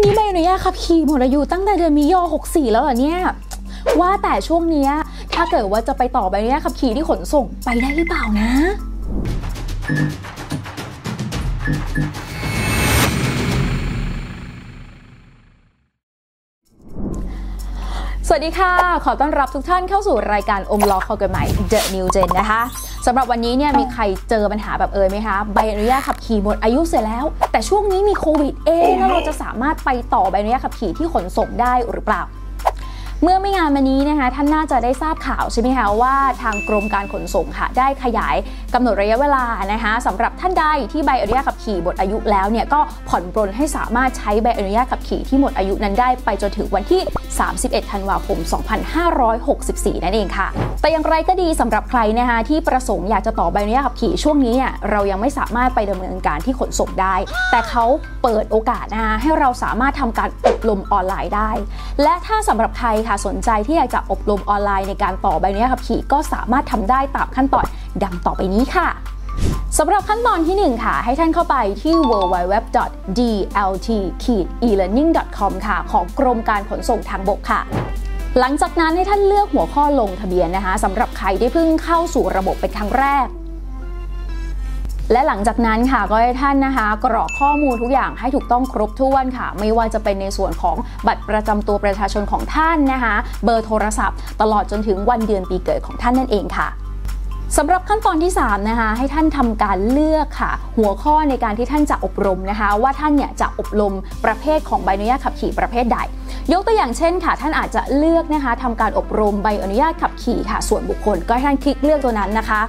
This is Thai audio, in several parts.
นี่ใบอนุญาตขับขี่หมดอายุตั้งแต่เดือนมีย64 แล้วเหรอเนี่ย ว่าแต่ช่วงนี้ถ้าเกิดว่าจะไปต่อใบอนุญาตขับขี่ที่ขนส่งไปได้หรือเปล่านะ วัสดีค่ะ ขอต้อนรับทุกท่านเข้าสู่รายการอมล้อข้อกฎหมาย The New Gen นะคะสำหรับวันนี้เนี่ยมีใครเจอปัญหาแบบเอ่ยไหมคะใบอนุญาตขับขี่หมดอายุเสร็จแล้ว แต่ช่วงนี้มีโควิดเอ๊ะแล้วเราจะสามารถไปต่อใบอนุญาตขับขี่ที่ขนส่งได้หรือเปล่า เมื่อไม่งานมานี้นะคะท่านน่าจะได้ทราบข่าวใช่ไหมคะว่าทางกรมการขนส่งค่ะ ได้ขยายกำหนดระยะเวลานะคะสำหรับท่านใดที่ใบอนุญาตขับขี่หมดอายุแล้วเนี่ยก็ผ่อนปรนให้สามารถใช้ใบอนุญาตขับขี่ที่หมดอายุนั้นได้ไปจนถึงวันที่ 31 ธันวาคม 2564 นั่นเองค่ะ แต่อย่างไรก็ดีสำหรับใครนะคะที่ประสงค์อยากจะต่อใบอนุญาตขับขี่ช่วงนี้เนี่ยเรายังไม่สามารถไปดำเนินการที่ขนส่งได้ แต่เขาเปิดโอกาสนะคะให้เราสามารถทำการอบรมออนไลน์ได้ และถ้าสำหรับใครค่ะสนใจที่อยากจะอบรมออนไลน์ในการต่อใบอนุญาตขับขี่ก็สามารถทำได้ตามขั้นตอนดังต่อไปนี้ค่ะสำหรับขั้นตอนที่ 1 ค่ะ ให้ท่านเข้าไปที่ www.dlt-elearning.com ค่ะ ของกรมการขนส่งทางบกค่ะ หลังจากนั้นให้ท่านเลือกหัวข้อลงทะเบียนนะคะสำหรับใครที่เพิ่งเข้าสู่ระบบเป็นครั้งแรก และหลังจากนั้นค่ะก็ให้ท่านนะคะกรอกข้อมูลทุกอย่างให้ถูกต้องครบถ้วนค่ะ ไม่ว่าจะเป็นในส่วนของบัตรประจำตัวประชาชนของท่านนะคะ เบอร์โทรศัพท์ ตลอดจนถึงวันเดือนปีเกิดของท่านนั่นเองค่ะสำหรับขั้นตอนที่ 3 นะคะ ให้ท่านทำการเลือกค่ะ หัวข้อในการที่ท่านจะอบรมนะคะ ว่าท่านเนี่ยจะอบรมประเภทของใบอนุญาตขับขี่ประเภทใด ยกตัวอย่างเช่นค่ะ ท่านอาจจะเลือกนะคะทำการอบรมใบอนุญาตขับขี่ค่ะ ส่วนบุคคลก็ให้ท่านคลิกเลือกตัวนั้นนะคะ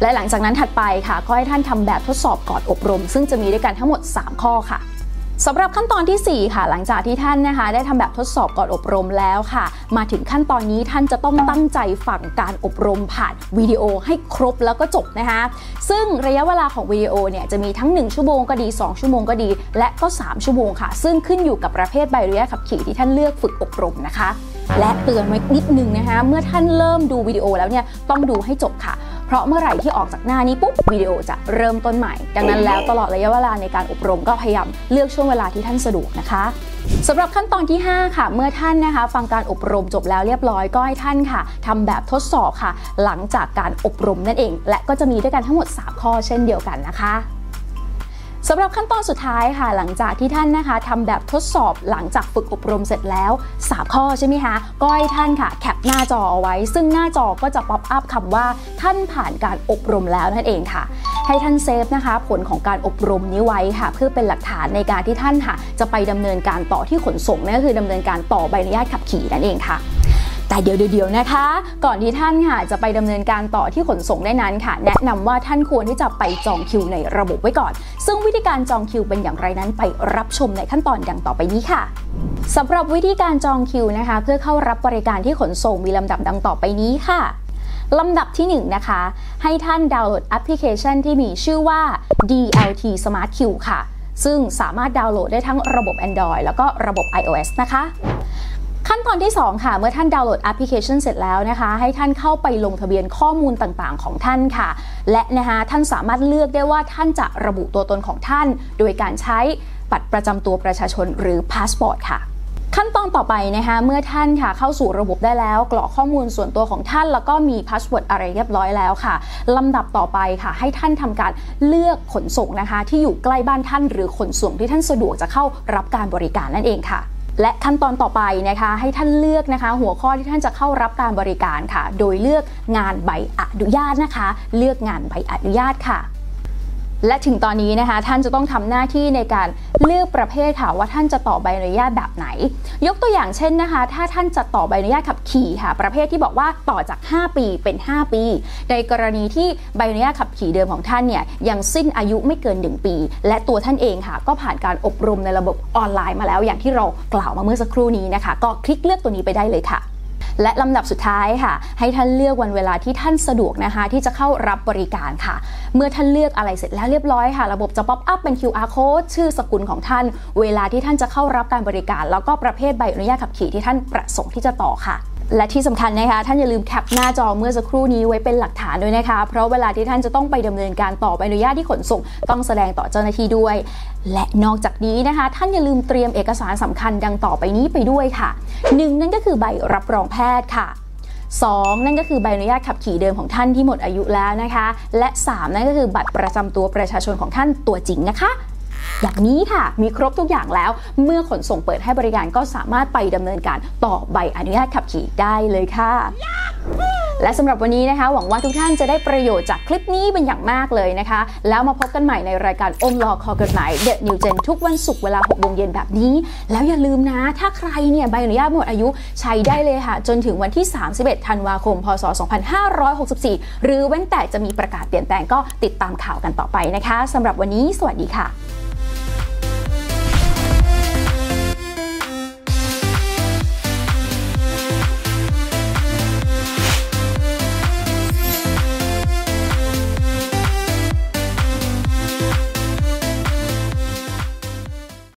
และหลังจากนั้นถัดไปค่ะก็ให้ท่านทำแบบทดสอบก่อนอบรม ซึ่งจะมีด้วยกันทั้งหมด 3 ข้อค่ะสำหรับขั้นตอนที่ 4 ค่ะ หลังจากที่ท่านนะคะ ได้ทำแบบทดสอบก่อนอบรมแล้วค่ะ มาถึงขั้นตอนนี้ท่านจะต้องตั้งใจฟังการอบรมผ่านวิดีโอให้ครบแล้วก็จบนะคะ ซึ่งระยะเวลาของวิดีโอเนี่ยจะมีทั้ง 1 ชั่วโมงก็ดี 2 ชั่วโมงก็ดี และก็ 3 ชั่วโมงค่ะ ซึ่งขึ้นอยู่กับประเภทใบอนุญาตขับขี่ที่ท่านเลือกฝึกอบรมนะคะ และเตือนไว้นิดนึงนะคะ เมื่อท่านเริ่มดูวิดีโอแล้วเนี่ยต้องดูให้จบค่ะ ราะเมื่อไหร่ที่ออกจากหน้านี้ปุ๊บวิดีโอจะเริ่มต้นใหม่ ดังนั้นแล้วตลอดระยะเวลาในการอบรมก็พยายามเลือกช่วงเวลาที่ท่านสะดวกนะคะสำหรับขั้นตอนที่ 5 ค่ะ เมื่อท่านนะคะ ฟังการอบรมจบแล้วเรียบร้อยก็ให้ท่านค่ะทำแบบทดสอบค่ะ หลังจากการอบรมนั่นเอง และก็จะมีด้วยกันทั้งหมด 3 ข้อเช่นเดียวกันนะคะ สำหรับขั้นตอนสุดท้ายค่ะ หลังจากที่ท่านนะคะทำแบบทดสอบหลังจากฝึกอบรมเสร็จแล้ว 3 ข้อใช่ไหมคะก็ให้ท่านค่ะ แคปหน้าจอเอาไว้ ซึ่งหน้าจอก็จะป๊อปอัพคำว่าท่านผ่านการอบรมแล้วนั่นเองค่ะ ให้ท่านเซฟนะคะ ผลของการอบรมนี้ไว้ค่ะ เพื่อเป็นหลักฐานในการที่ท่านค่ะ จะไปดำเนินการต่อที่ขนส่งนั่นก็คือดำเนินการต่อใบอนุญาตขับขี่นั่นเองค่ะ แต่เดี๋ยวเดี๋ยวนะคะ ก่อนที่ท่านค่ะจะไปดำเนินการต่อที่ขนส่งได้นั้นค่ะ แนะนำว่าท่านควรที่จะไปจองคิวในระบบไว้ก่อน ซึ่งวิธีการจองคิวเป็นอย่างไรนั้นไปรับชมในขั้นตอนดังต่อไปนี้ค่ะสำหรับวิธีการจองคิวนะคะ เพื่อเข้ารับบริการที่ขนส่งมีลำดับดังต่อไปนี้ค่ะลำดับที่ 1นนะคะ ให้ท่านดาวน์โหลดแอปพลิเคชันที่มีชื่อว่า DLT Smart Queue ค่ะ ซึ่งสามารถดาวน์โหลดได้ทั้งระบบ Android แล้วก็ระบบ iOS นะคะ ขั้นตอนที่ 2 ค่ะ เมื่อท่านดาวน์โหลดแอปพลิเคชันเสร็จแล้วนะคะ ให้ท่านเข้าไปลงทะเบียนข้อมูลต่างๆ ของท่านค่ะ และนะคะท่านสามารถเลือกได้ว่าท่านจะระบุตัวตนของท่าน โดยการใช้บัตรประจำตัวประชาชนหรือพาสปอร์ตค่ะขั้นตอนต่อไปนะคะเมื่อท่านค่ะเข้าสู่ระบบได้แล้ว กรอกข้อมูลส่วนตัวของท่าน แล้วก็มีพาสเวิร์ดอะไรเรียบร้อยแล้วค่ะลำดับต่อไปค่ะ ให้ท่านทำการเลือกขนส่งนะคะ ที่อยู่ใกล้บ้านท่านหรือขนส่งที่ท่านสะดวกจะเข้ารับการบริการนั่นเองค่ะ และขั้นตอนต่อไปนะคะให้ท่านเลือกนะคะ หัวข้อที่ท่านจะเข้ารับการบริการค่ะ โดยเลือกงานใบอนุญาตนะคะ เลือกงานใบอนุญาตค่ะ และถึงตอนนี้นะคะ ท่านจะต้องทำหน้าที่ในการเลือกประเภทค่ะว่าท่านจะต่อใบอนุญาตแบบไหน ยกตัวอย่างเช่นนะคะ ถ้าท่านจะต่อใบอนุญาตขับขี่ค่ะ ประเภทที่บอกว่าต่อจาก 5 ปีเป็น 5 ปี ในกรณีที่ใบอนุญาตขับขี่เดิมของท่านเนี่ยยังสิ้นอายุไม่เกิน 1 ปี และตัวท่านเองค่ะ ก็ผ่านการอบรมในระบบออนไลน์มาแล้วอย่างที่เรากล่าวมาเมื่อสักครู่นี้นะคะ ก็คลิกเลือกตัวนี้ไปได้เลยค่ะ และลำดับสุดท้ายค่ะ ให้ท่านเลือกวันเวลาที่ท่านสะดวกนะคะ ที่จะเข้ารับบริการค่ะ เมื่อท่านเลือกอะไรเสร็จแล้วเรียบร้อยค่ะ ระบบจะป๊อปอัพเป็น QR code ชื่อสกุลของท่าน เวลาที่ท่านจะเข้ารับการบริการ แล้วก็ประเภทใบอนุญาตขับขี่ที่ท่านประสงค์ที่จะต่อค่ะ และที่สำคัญนะคะท่านอย่าลืมแคปหน้าจอเมื่อสักครู่นี้ไว้เป็นหลักฐานด้วยนะคะ เพราะเวลาที่ท่านจะต้องไปดำเนินการต่อใบอนุญาตที่ขนส่งต้องแสดงต่อเจ้าหน้าที่ด้วย และนอกจากนี้นะคะ ท่านอย่าลืมเตรียมเอกสารสำคัญดังต่อไปนี้ไปด้วยค่ะหนึ่งนั่นก็คือใบรับรองแพทย์ค่ะ 2 นั่นก็คือใบอนุญาตขับขี่เดิมของท่านที่หมดอายุแล้วนะคะ และ 3 นั่นก็คือบัตรประจำตัวประชาชนของท่านตัวจริงนะคะ อย่างนี้ค่ะ มีครบทุกอย่างแล้ว เมื่อขนส่งเปิดให้บริการก็สามารถไปดำเนินการต่อใบอนุญาตขับขี่ได้เลยค่ะ และสำหรับวันนี้นะคะ หวังว่าทุกท่านจะได้ประโยชน์จากคลิปนี้เป็นอย่างมากเลยนะคะ แล้วมาพบกันใหม่ในรายการอมรอคอกฎหมายเด e นิวเจนทุกวันศุกร์เวลา6โมงเย็นแบบนี้ แล้วอย่าลืมนะ ถ้าใครเนี่ยใบอนุญาตหมดอายุใช้ได้เลยค่ะ จนถึงวันที่ 31 ธันวาคม พศ 2564 หรือเว้นแต่จะมีประกาศเปลี่ยนแปลงก็ติดตามข่าวกันต่อไปนะคะสำหรับวันนี้ สวัสดีค่ะ